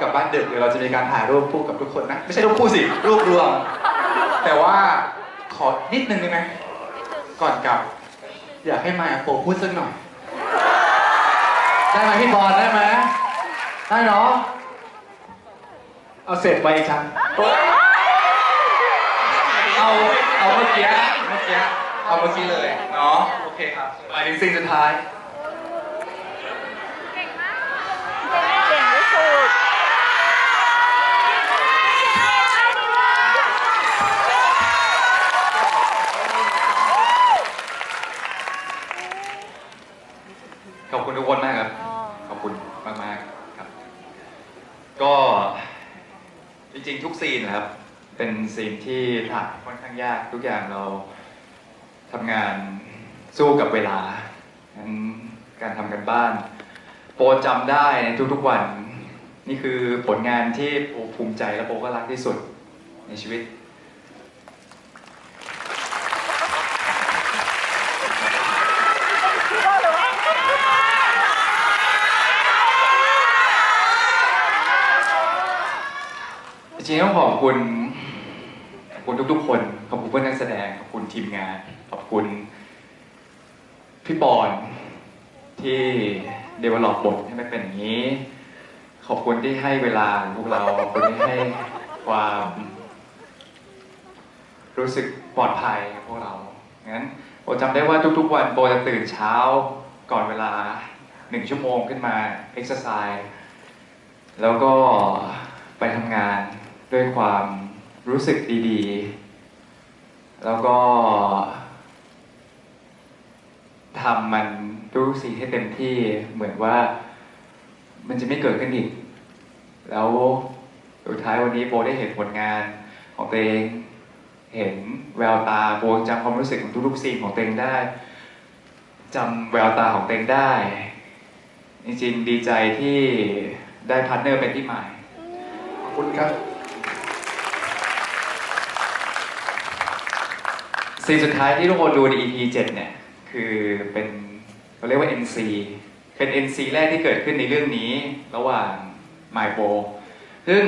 กลับบ้านดึกเดี๋ยวเราจะมีการถ่ายรูปคู่กับทุกคนนะ ไม่ใช่รูปคู่สิ รูปรวม แต่ว่าขอนิดนึงได้ไหมก่อนกลับ อยากให้มาโปพูดสักหน่อย ได้ไหมพี่บอลได้ไหมได้เนาะเอาเสร็จไปอีกครั้งเอาเอาเมื่อกี้เมื่อกี้เอาเมื่อกี้เลยเนาะโอเคครับไปถึงสิ่งสุดท้าย เก่งที่สุด ขอบคุณทุกคนมากครับ ขอบคุณมากมากๆครับ ก็จริงๆ ทุกซีนนะครับ เป็นซีนที่ถ่ายค่อนข้างยาก ทุกอย่างเราทำงานสู้กับเวลางั้นการทำกันบ้าน โปรจำได้ในทุกๆวัน นี่คือผลงานที่โปรภูมิใจและโปรก็รักที่สุดในชีวิต ริงๆต้องขอบคุณขอบคุณทุกๆ คนขอบคุณเพื่อนนักแสดงขอบคุณทีมงาน ขอบคุณพี่บอลที่เดเวลลอปบทให้มันเป็นอย่างนี้ ขอบคุณที่ให้เวลาพวกเราขอบคุณที่ให้ความ รู้สึกปลอดภัยกับพวกเรางั้นโบจำได้ว่าทุกๆ วันโบจะตื่นเช้าก่อนเวลาหนึ่งชั่วโมงขึ้นมาเอ็กซ์ไซส์แล้วก็ไปทำงาน ด้วยความรู้สึกดีๆ แล้วก็ทำมันทุกสิ่งให้เต็มที่เหมือนว่ามันจะไม่เกิดขึ้นอีก แล้วสุดท้ายวันนี้โบได้เห็นผลงานของตัวเอง เห็นแววตาโบจำความรู้สึกของทุกๆซีนของตัวเองได้จำแววตาของตัวเองได้ จริงๆดีใจที่ได้พาร์ทเนอร์เป็นที่หมายขอบคุณครับ ซีสุดท้ายที่ทุกคนดูใน EP 7เนี่ย คือเป็นเราเรียกว่า NC เป็น NC แรกที่เกิดขึ้นในเรื่องนี้ ระหว่างไมโบซึ่ง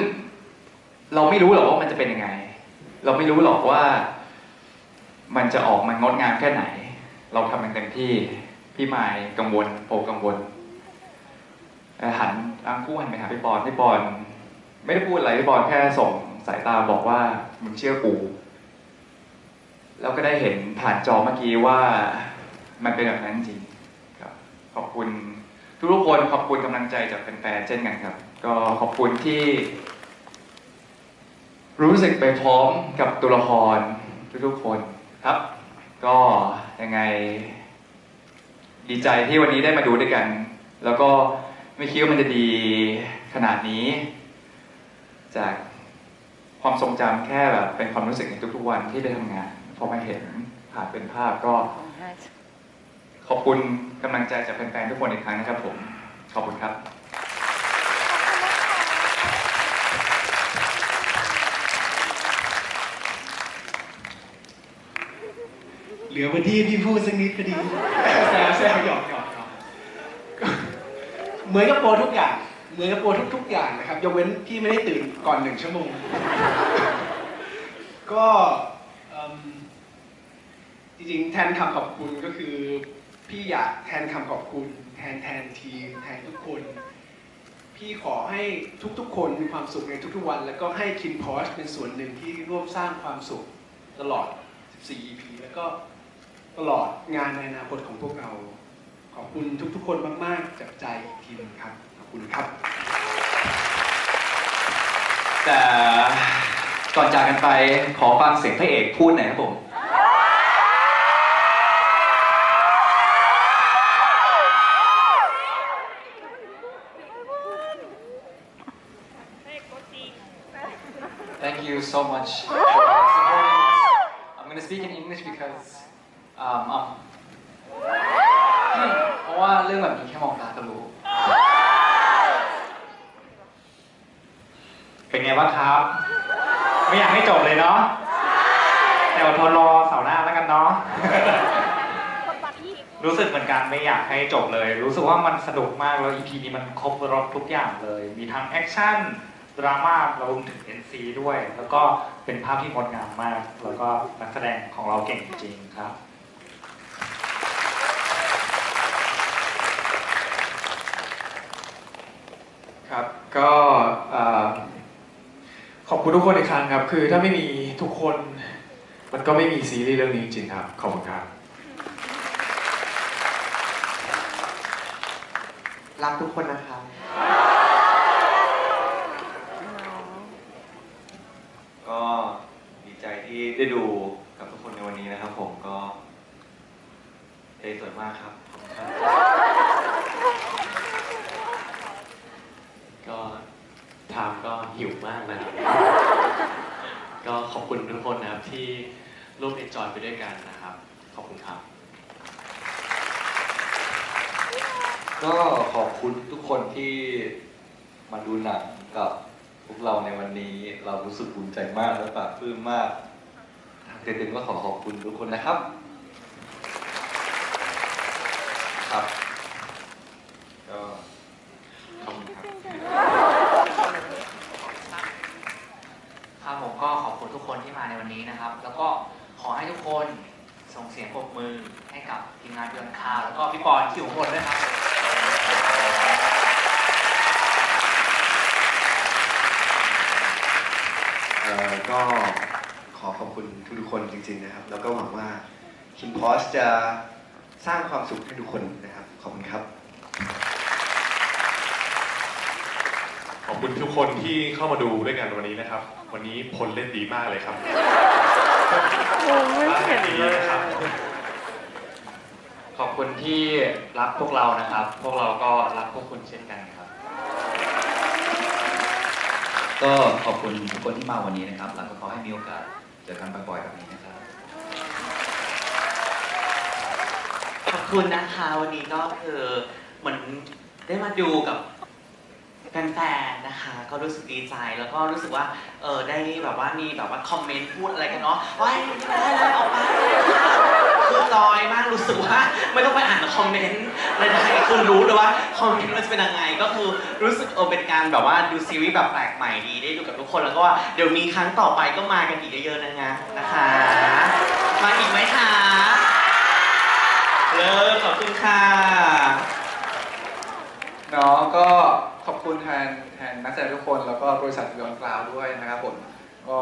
เราไม่รู้หรอกว่ามันจะเป็นยังไง เราไม่รู้หรอกว่า มันจะออกมางดงามแค่ไหน เราทำมันเต็มที่พี่ไมายกังวลโปกังวลเอ่หันอังคู่หันไปหาพี่บอลพี่บอลไม่ได้พูดอะไรพี่บอลแค่ส่งสายตาบอกว่ามึงเชื่อกู แล้วก็ได้เห็นผ่านจอเมื่อกี้ว่ามันเป็นแบบนั้นจริงครับขอบคุณทุกๆคนขอบคุณกำลังใจจากแฟนๆเช่นกันครับ ก็ขอบคุณที่ รู้สึกไปพร้อมกับตัวละครทุกๆคนครับ ก็ยังไง ดีใจที่วันนี้ได้มาดูด้วยกัน แล้วก็ไม่คิดว่ามันจะดีขนาดนี้ จากความทรงจำแค่แบบเป็นความรู้สึกในทุกๆวันที่ไปทำงาน พอมาเห็นผ่านเป็นภาพก็ ขอบคุณกำลังใจจากแฟนๆทุกคนอีกครั้งนะครับ ผม ขอบคุณครับ เหลือวันที่พี่พูดสักนิดก็ดีแซวแซวหยอกหยอกหยอกก็เหมือนกับโปรทุกอย่าง เหมือนกับโปรทุก ๆ อย่างนะครับยกเว้นพี่ไม่ได้ตื่นก่อนหนึ่งชั่วโมง ก็เอิ่ม จริงๆ แทนคำขอบคุณก็คือ พี่อยากแทนคำขอบคุณ แทนแทนทีม แทนทุกคน พี่ขอให้ทุกๆ คนมีความสุขในทุกๆวัน แล้วก็ให้คินพอชเป็นส่วนหนึ่งที่ร่วมสร้างความสุขตลอด 14 EP แล้วก็ตลอดงานในอนาคตของพวกเรา ขอบคุณทุกๆ คนมากๆ จากใจอีกทีนึงครับ ขอบคุณครับ แต่ก่อนจากกันไปขอฟังเสียงพระเอกพูดหน่อยครับผม so much for supporting us. I'm gonna speak in English because um, um เพราะว่าเรื่องแบบนี้แค่มองตาก็รู้ เป็นไงบ้างครับ ไม่อยากให้จบเลยเนาะแต่อดทนรอเสาร์หน้าแล้วกันเนาะ รู้สึกเหมือนกันไม่อยากให้จบเลย รู้สึกว่ามันสนุกมากแล้ว EP นี้มันครบรถทุกอย่างเลย มีทั้งแอคชั่น ดราม่ารวมถึง NC ด้วย แล้วก็เป็นภาพที่งดงามมาก แล้วก็นักแสดงของเราเก่งจริงๆครับ ครับก็เอ่อขอบคุณทุกคนอีกครั้งครับ คือถ้าไม่มีทุกคนมันก็ไม่มีซีรีส์เรื่องนี้จริงๆครับ ขอบคุณครับ รักทุกคนนะครับ ก็ดีใจที่ได้ดูกับทุกคนในวันนี้นะครับ ผมก็เอ สวยมากครับก็ทามก็หิวมากนะครับ ก็ขอบคุณทุกคนนะครับที่ร่วมเอนจอยไปด้วยกันนะครับ ขอบคุณครับ ก็ขอบคุณทุกคนที่มาดูหนังกับพวกเราในวันนี้เรารู้สึกภูมิใจมากและปลาบปลื้มมากเด็กๆก็ขอขอบคุณทุกคนนะครับ ครับก็ขอบคุณครับครับผมก็ขอบคุณทุกคนที่มาในวันนี้นะครับ แล้วก็ขอให้ทุกคนส่งเสียงปรบมือให้กับทีมงานเดือนคาวแล้วก็พี่ปอนคิวหมดด้วยครับเอ่อก็ขอขอบคุณทุกๆคนจริงๆนะครับ แล้วก็หวังว่าคินพอสจะ สร้างความสุขให้ทุกคนนะครับ ขอบคุณครับ ขอบคุณทุกคนที่เข้ามาดูด้วยกันวันนี้นะครับ วันนี้พลเล่นดีมากเลยครับมองไม่เห็นดีเลยนะครับขอบคุณที่รักพวกเรานะครับ พวกเราก็รักพวกคุณเช่นกันครับ ก็ขอบคุณทุกคนที่มาวันนี้นะครับ แล้วก็ขอให้มีโอกาสเจอกันบ่อยๆแบบนี้นะครับ ขอบคุณนะคะวันนี้ก็คือเหมือนได้มาดูกับแฟนๆนะคะ ก็รู้สึกดีใจแล้วก็รู้สึกว่าเออได้แบบว่ามีแบบว่าคอมเมนต์พูดอะไรกันเนาะว่าได้เลยออกมาคือจอยมากรู้สึกว่าไม่ต้องไปอ่านคอมเมนต์อะไรใดๆคือรู้เลยว่าคอมเมนต์มันจะเป็นยังไงก็คือรู้สึกเออเป็นการแบบว่าดูซีรีส์แบบแปลกใหม่ดีได้ดูกับทุกคนแล้วก็เดี๋ยวมีครั้งต่อไปก็มากันอีกเยอะๆนะนะนะคะมาอีกไหมคะ เลิกขอบคุณค่ะเนาะก็ขอบคุณแทนแทนนักแสดงทุกคน แล้วก็บริษัทยอนกลาวด้วยนะครับผมก็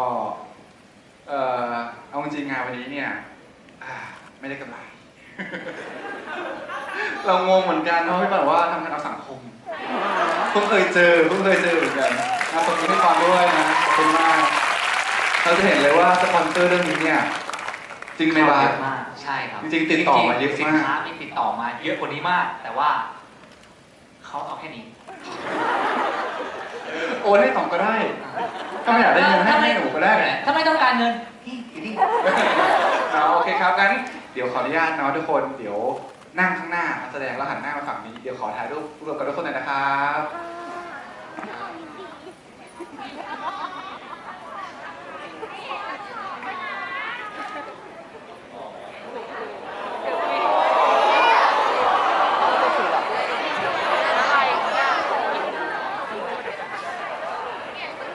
เออเอาจริงงานวันนี้เนี่ยไม่ได้กำไร เรางงเหมือนกันเนาะพี่บอกว่าทำงานเอาสังคมเพิ่งเคยเจอเพิ่งเคยเจอเหมือนกันนะตรงนี้ให้ความด้วยนะขอบคุณมาก เราจะเห็นเลยว่าสปอนเซอร์เรื่องนี้เนี่ย จริงไหมบาเยสอะมากใช่ครับจริงๆติดต่อมาเยอะมาก สินค้ามีติดต่อมาเยอะกว่านี้มาก แต่ว่าเขาเอาแค่นี้โอนให้สองก็ได้ถ้าไม่อยากได้เงินให้ให้หนูก็ได้ถ้าไม่ต้องการเงินนี่อยู่นี่เอาโอเคครับงั้นเดี๋ยวขออนุญาตเนาะทุกคนเดี๋ยวนั่งข้างหน้านักแสดงแล้วหันหน้ามาฝั่งนี้เดี๋ยวขอถ่ายรูปรวมกับทุกคนหน่อยนะครับ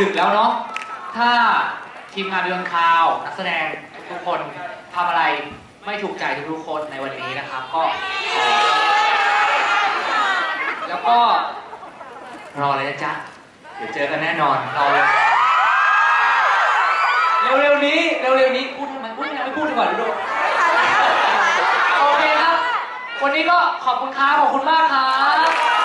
ดึกแล้วเนาะถ้าทีมงานเรื่องข่าว นักแสดงทุกคนทำอะไรไม่ถูกใจทุกๆคนในวันนี้นะครับ ก็ แล้วก็ รอเลยนะจ๊ะ เดี๋ยวเจอกันแน่นอนรอเลยเร็วๆนี้เร็วๆนี้พูดทำไมพูดยังไม่พูดดีกว่าดูโอเคครับ วันนี้ก็ขอบคุณครับขอบคุณมากครับ